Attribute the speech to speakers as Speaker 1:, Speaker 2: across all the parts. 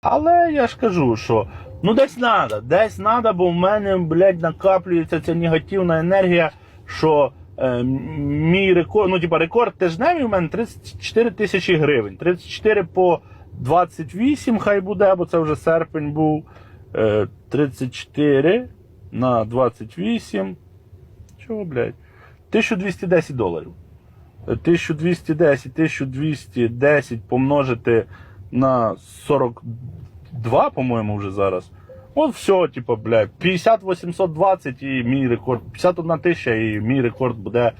Speaker 1: Але я ж кажу, що ну десь треба, десь треба, бо в мене, блядь, накаплюється ця негативна енергія, що е, мій рекорд, ну типа рекорд тижневий у мене 34 тисячі гривень. 34 по 28 хай буде, бо це вже серпень був. Е, 34 на 28. Чого, блядь? 1210 доларів. 1210, 1210 помножити на 42, по-моєму, вже зараз. От все, типу, блядь, 50 820 і мій рекорд, 51 тисяча і мій рекорд буде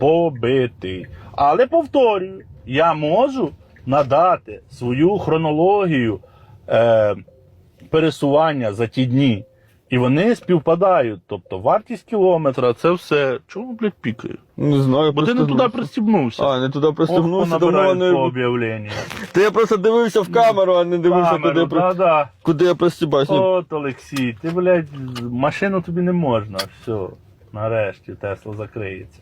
Speaker 1: побитий. Але повторюю, я можу надати свою хронологію е, пересування за ті дні. І вони співпадають. Тобто вартість кілометра, це все. Чому, блядь, пікаю?
Speaker 2: Не знаю,
Speaker 1: Бо ти не туди пристібнувся.
Speaker 2: А, не туди
Speaker 1: Ох,
Speaker 2: пристебнувся, тому
Speaker 1: по об'явленню.
Speaker 2: Та я просто дивився в камеру, а не дивився, куди,
Speaker 1: Камеру,
Speaker 2: я при-
Speaker 1: да-да.
Speaker 2: куди я пристібаюся.
Speaker 1: От, Олексій, ти, блядь, машину тобі не можна. Все, нарешті Тесла закриється.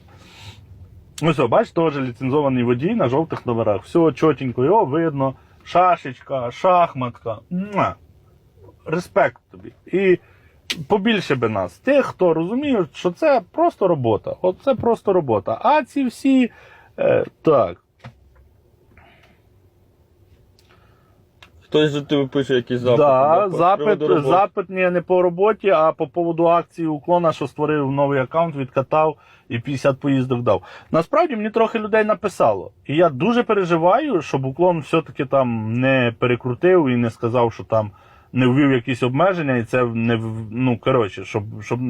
Speaker 1: Ну все, бач, теж ліцензований водій на жовтих номерах. Все чотенько, його видно. Шашечка, шахматка. Муа. Респект тобі. І побільше би нас. Тих, хто розуміє, що це просто робота. От це просто робота. А ці всі. Е, так.
Speaker 2: Хтось же тобі пише якийсь запит.
Speaker 1: Да, запит,
Speaker 2: приводу
Speaker 1: запит ні, не по роботі, а по поводу акції уклона, що створив новий аккаунт, відкатав і 50 поїздок дав. Насправді мені трохи людей написало. І я дуже переживаю, щоб уклон все-таки там не перекрутив і не сказав, що там не ввів якісь обмеження, і це не ну коротше, щоб, щоб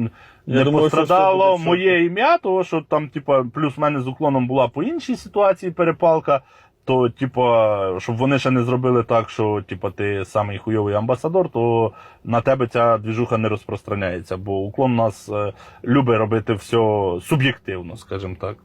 Speaker 1: не
Speaker 2: думаю,
Speaker 1: пострадало
Speaker 2: буде
Speaker 1: моє ім'я, того що там, типа, плюс в мене з уклоном була по іншій ситуації перепалка. То, типа, щоб вони ще не зробили так, що типа, ти самий хуйовий амбасадор, то на тебе ця двіжуха не розпространяється, бо уклон у нас е, любить робити все суб'єктивно, скажімо так.